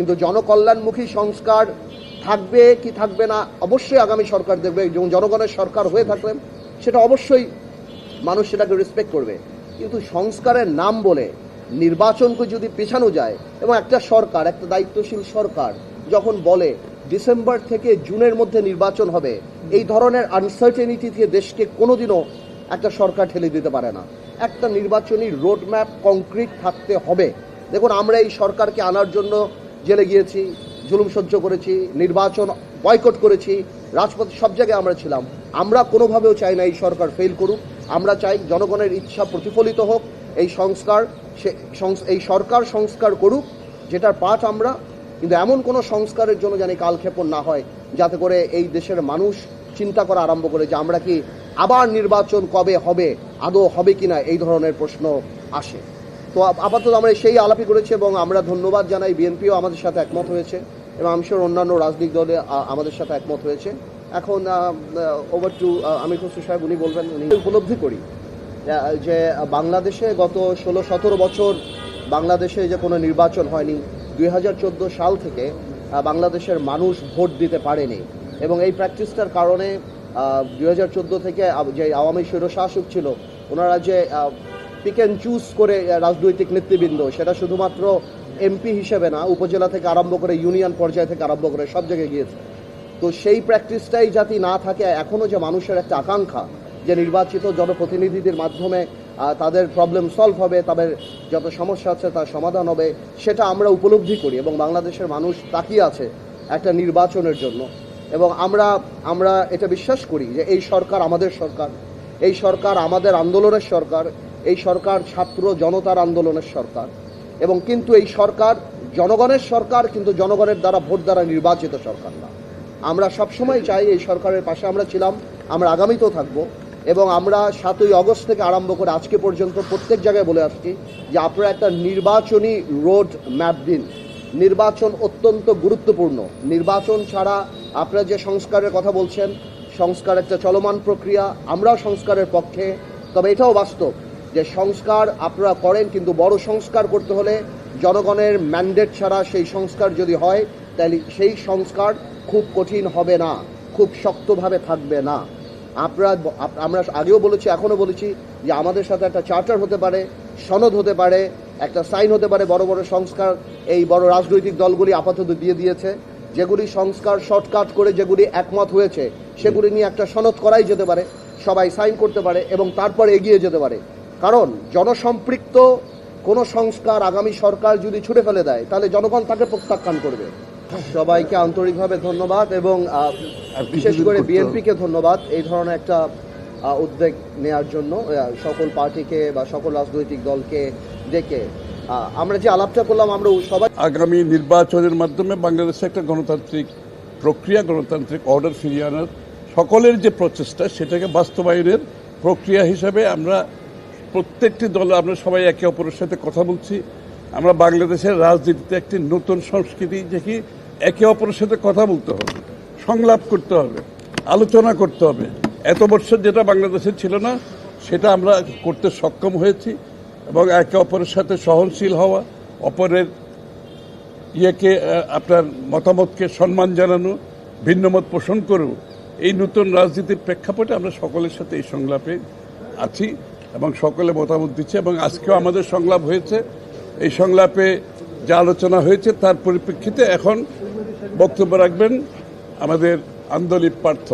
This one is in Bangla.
কিন্তু জনকল্যাণমুখী সংস্কার থাকবে কি থাকবে না, অবশ্যই আগামী সরকার দেখবে এবং জনগণের সরকার হয়ে থাকলে সেটা অবশ্যই মানুষ সেটাকে রেসপেক্ট করবে। কিন্তু সংস্কারের নাম বলে নির্বাচনকে যদি পেছানো যায় এবং একটা সরকার, একটা দায়িত্বশীল সরকার যখন বলে ডিসেম্বর থেকে জুনের মধ্যে নির্বাচন হবে, এই ধরনের আনসার্টেনিটি থেকে দেশকে কোনোদিনও একটা সরকার ঠেলে দিতে পারে না। একটা নির্বাচনী রোডম্যাপ কংক্রিট থাকতে হবে। দেখুন, আমরা এই সরকারকে আনার জন্য জেলে গিয়েছি, জুলুম সহ্য করেছি, নির্বাচন বয়কট করেছি, রাজপথে সব জায়গায় আমরা ছিলাম। আমরা কোনোভাবেও চাই না এই সরকার ফেল করুক। আমরা চাই জনগণের ইচ্ছা প্রতিফলিত হোক, এই সংস্কার সে এই সরকার সংস্কার করুক, যেটার পাঠ আমরা। কিন্তু এমন কোনো সংস্কারের জন্য জানি কালক্ষেপণ না হয়, যাতে করে এই দেশের মানুষ চিন্তা করা আরম্ভ করে যে আমরা কি আবার নির্বাচন কবে হবে, আদৌ হবে কিনা, এই ধরনের প্রশ্ন আসে। তো আপাতত আমরা সেই আলাপই করেছি এবং আমরা ধন্যবাদ জানাই বিএনপিও আমাদের সাথে একমত হয়েছে এবং আমি শিওর অন্যান্য রাজনৈতিক দলে আমাদের সাথে একমত হয়েছে। এখন ওভার টু আমির খসরু সাহেব, উনি বলবেন, উনি উপলব্ধি করি যে বাংলাদেশে গত ষোলো, সতেরো বছর বাংলাদেশে যে কোনো নির্বাচন হয়নি, দুই হাজার চোদ্দ সাল থেকে বাংলাদেশের মানুষ ভোট দিতে পারেনি এবং এই প্র্যাকটিসটার কারণে দুই হাজার চোদ্দ থেকে যে আওয়ামী স্বৈরশাসক ছিল, ওনারা যে পিক অ্যান্ড চুজ করে রাজনৈতিক নেতৃবৃন্দ, সেটা শুধুমাত্র এমপি হিসেবে না, উপজেলা থেকে আরম্ভ করে ইউনিয়ন পর্যায় থেকে আরম্ভ করে সব জায়গায় গিয়েছে। তো সেই প্র্যাকটিসটাই যাতে না থাকে এখনও যে মানুষের একটা আকাঙ্ক্ষা যে নির্বাচিত জনপ্রতিনিধিদের মাধ্যমে তাদের প্রবলেম সলভ হবে, তাদের যত সমস্যা আছে তার সমাধান হবে, সেটা আমরা উপলব্ধি করি এবং বাংলাদেশের মানুষ তাকিয়ে আছে একটা নির্বাচনের জন্য। এবং আমরা আমরা এটা বিশ্বাস করি যে এই সরকার আমাদের সরকার, এই সরকার আমাদের আন্দোলনের সরকার এই সরকার ছাত্র জনতার আন্দোলনের সরকার। এবং কিন্তু এই সরকার জনগণের সরকার, কিন্তু জনগণের দ্বারা ভোট দ্বারা নির্বাচিত সরকার না। আমরা সবসময় চাই এই সরকারের পাশে আমরা ছিলাম, আমরা আগামীতেও থাকব এবং আমরা সাতই অগস্ট থেকে আরম্ভ করে আজকে পর্যন্ত প্রত্যেক জায়গায় বলে আসছি যে আপনারা একটা নির্বাচনী রোড ম্যাপ দিন। নির্বাচন অত্যন্ত গুরুত্বপূর্ণ। নির্বাচন ছাড়া আপনারা যে সংস্কারের কথা বলছেন সংস্কার একটা চলমান প্রক্রিয়া, আমরাও সংস্কারের পক্ষে, তবে এটাও বাস্তব যে সংস্কার আপনারা করেন, কিন্তু বড় সংস্কার করতে হলে জনগণের ম্যান্ডেট ছাড়া সেই সংস্কার যদি হয়, তাহলে সেই সংস্কার খুব কঠিন হবে না, খুব শক্তভাবে থাকবে না। আপনারা আমরা আগেও বলেছি, এখনও বলেছি যে আমাদের সাথে একটা চার্টার হতে পারে, সনদ হতে পারে, একটা সাইন হতে পারে বড় বড় সংস্কার। এই বড় রাজনৈতিক দলগুলি আপাতত দিয়ে দিয়েছে। যেগুলি সংস্কার শর্টকাট করে যেগুলি একমত হয়েছে, সেগুলি নিয়ে একটা সনদ করাই যেতে পারে, সবাই সাইন করতে পারে এবং তারপর এগিয়ে যেতে পারে। কারণ জনসম্পৃক্ত কোনো সংস্কার আগামী সরকার যদি ছুটে ফেলে দেয় তাহলে জনগণ তাকে প্রত্যাখ্যান করবে। সবাইকে আন্তরিকভাবে ধন্যবাদ এবং বিশেষ করে বিএনপিকে ধন্যবাদ এই ধরনের একটা উদ্যোগ নেয়ার জন্য সকল পার্টিকে বা সকল রাজনৈতিক দলকে ডেকে। আমরা যে আলাপটা করলাম আমরা সবাই আগামী নির্বাচনের মাধ্যমে বাংলাদেশে একটা গণতান্ত্রিক প্রক্রিয়া গণতান্ত্রিক অর্ডার ফিরিয়ে আনার সকলের যে প্রচেষ্টা সেটাকে বাস্তবায়নের প্রক্রিয়া হিসাবে আমরা প্রত্যেকটি দল আমরা সবাই একে অপরের সাথে কথা বলছি। আমরা বাংলাদেশের রাজনীতিতে একটি নতুন সংস্কৃতি দেখি। একে অপরের সাথে কথা বলতে হবে, সংলাপ করতে হবে, আলোচনা করতে হবে। এত বছর যেটা বাংলাদেশে ছিল না, সেটা আমরা করতে সক্ষম হয়েছি এবং একে অপরের সাথে সহনশীল হওয়া, অপরের ইয়েকে আপনার মতামতকে সম্মান জানানো, ভিন্নমত পোষণ করেও এই নতুন রাজনীতির প্রেক্ষাপটে আমরা সকলের সাথে এই সংলাপে আছি। এবং সকলে মতামত দিচ্ছে এবং আজকেও আমাদের সংলাপ হয়েছে। এই সংলাপে যা আলোচনা হয়েছে তার পরিপ্রেক্ষিতে এখন বক্তব্য রাখবেন আমাদের আন্দোলিক পার্থ।